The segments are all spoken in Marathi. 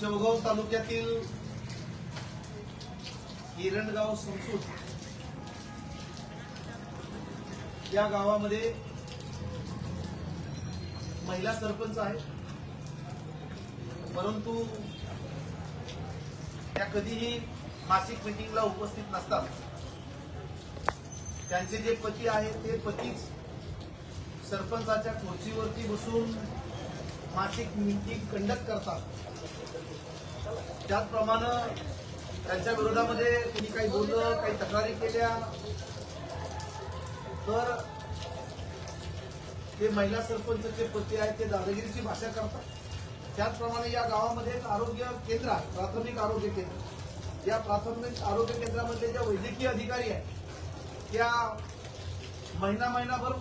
शेवगाव तालुक्यातील हिरणगाव संसूद या गावामध्ये महिला सरपंच आहे परंतु त्या कधीही मासिक मिटिंगला उपस्थित नसतात. त्यांचे जे पती आहेत ते पतीच सरपंचाच्या खुर्चीवरती बसून मासिक मीटिंग कंडक्ट करतात. त्याचप्रमाणे त्यांच्या विरोधामध्ये तुम्ही काही बोललं काही तक्रारी केल्या. तर ते महिला सरपंचचे पती आहेत ते दादागिरीची भाषा करतात. त्याचप्रमाणे या गावामध्ये एक आरोग्य केंद्र आहे प्राथमिक आरोग्य केंद्र. या प्राथमिक आरोग्य केंद्रामध्ये ज्या वैद्यकीय अधिकारी आहेत त्या महिना महिनाभर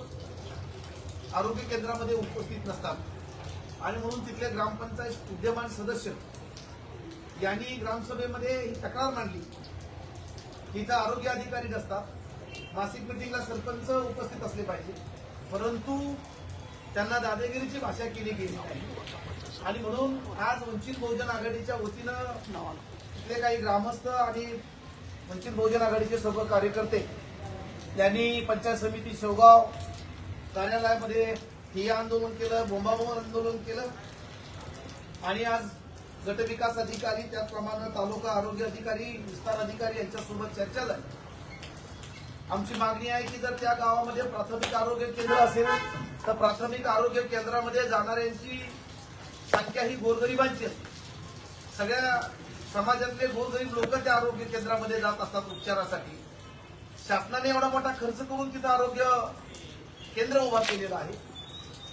आरोग्य केंद्रामध्ये उपस्थित नसतात. आणि म्हणून तिथले ग्रामपंचायत विद्यमान सदस्य यांनी ग्रामसभेमध्ये ही तक्रार मांडली. तिथं आरोग्य अधिकारी नसतात मासिक मिटिंगला सरपंच उपस्थित असले पाहिजे. परंतु त्यांना दादागिरीची भाषा केली गेली नाही. आणि म्हणून आज वंचित बहुजन आघाडीच्या वतीनं तिथले काही ग्रामस्थ आणि वंचित बहुजन आघाडीचे सर्व कार्यकर्ते त्यांनी पंचायत समिती शेवगाव कार्यालयामध्ये ठिय्या आंदोलन केलं बोंबाबोंब आंदोलन केलं. आणि आज गट विकास अधिकारी त्याचप्रमाणे तालुका आरोग्य अधिकारी विस्तार अधिकारी यांच्यासोबत चर्चा झाली. आमची मागणी आहे की जर त्या गावामध्ये प्राथमिक आरोग्य केंद्र असेल तर प्राथमिक आरोग्य केंद्रामध्ये जाणाऱ्यांची संख्या ही गोरगरिबांची असते. सगळ्या समाजातले गोरगरीब लोक त्या आरोग्य केंद्रामध्ये जात असतात उपचारासाठी. शासनाने एवढा मोठा खर्च करून तिथं आरोग्य केंद्र उभा केलेलं आहे.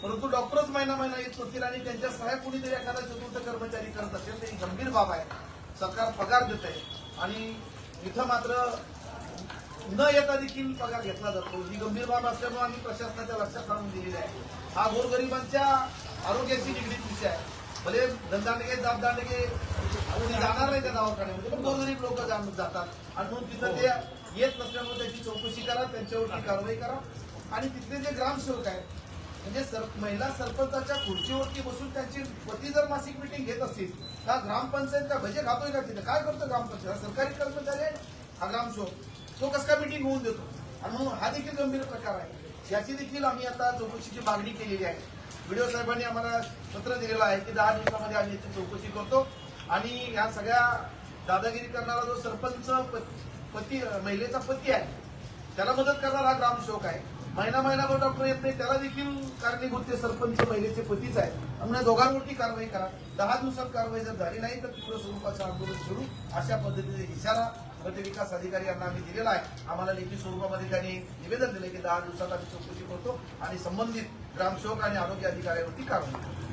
परंतु डॉक्टरच महिना महिना येत नसतील आणि त्यांच्या सहाय्य कोणीतरी एखादा चतुर्थ कर्मचारी करत असेल तर ही गंभीर बाब आहे. सरकार पगार देत आहे आणि इथं मात्र न येता देखील पगार घेतला जातो. ही गंभीर बाब असल्यामुळे आम्ही प्रशासनाच्या लक्षात आणून दिलेली आहे. हा गोरगरिबांच्या आरोग्याशी निगडीत विषय आहे. भले धनदांडगे जाबदांडगे कोणी जाणार नाही त्या दवाखान्यामध्ये पण गोरगरीब लोक जातात. आणि म्हणून तिथं ते येत नसल्यामुळे त्याची चौकशी करा त्यांच्यावरती कारवाई करा. आणि तिथले जे ग्रामसेवक आहेत म्हणजे सर महिला सरपंचाच्या खुर्चीवरती बसून त्यांची पती जर मासिक मिटिंग घेत असतील का ग्रामपंचायत का भजे खातोय का तिथे? काय करतो ग्रामपंचायत? हा सरकारी कर्मचारी आहे? हा ग्रामसेवक तो कस काय मिटिंग होऊन देतो? आणि म्हणून हा देखील गंभीर प्रकार आहे. याची देखील आम्ही आता चौकशीची मागणी केलेली आहे. व्हिडिओ साहेबांनी आम्हाला पत्र दिलेलं आहे की दहा दिवसामध्ये आम्ही याची चौकशी करतो. आणि या सगळ्या दादागिरी करणारा जो सरपंच प- पती महिलेचा पती आहे त्याला मदत करणारा हा ग्रामसेवक आहे. महिना महिनाभर डॉक्टर येत नाही त्याला देखील कारणीभूत ते सरपंच महिलेचे पतीच आहे. त्यामुळे दोघांवरती कारवाई करा. दहा दिवसात कारवाई जर झाली नाही तर तीव्र स्वरूपाचं आंदोलन सुरू. अशा पद्धतीने इशारा गट विकास अधिकारी यांना आम्ही दिलेला आहे. आम्हाला लेखी स्वरूपामध्ये त्यांनी निवेदन दिले की दहा दिवसात आम्ही चौकशी करतो आणि संबंधित ग्रामसेवक आणि आरोग्य अधिकाऱ्यावरती कारवाई करतो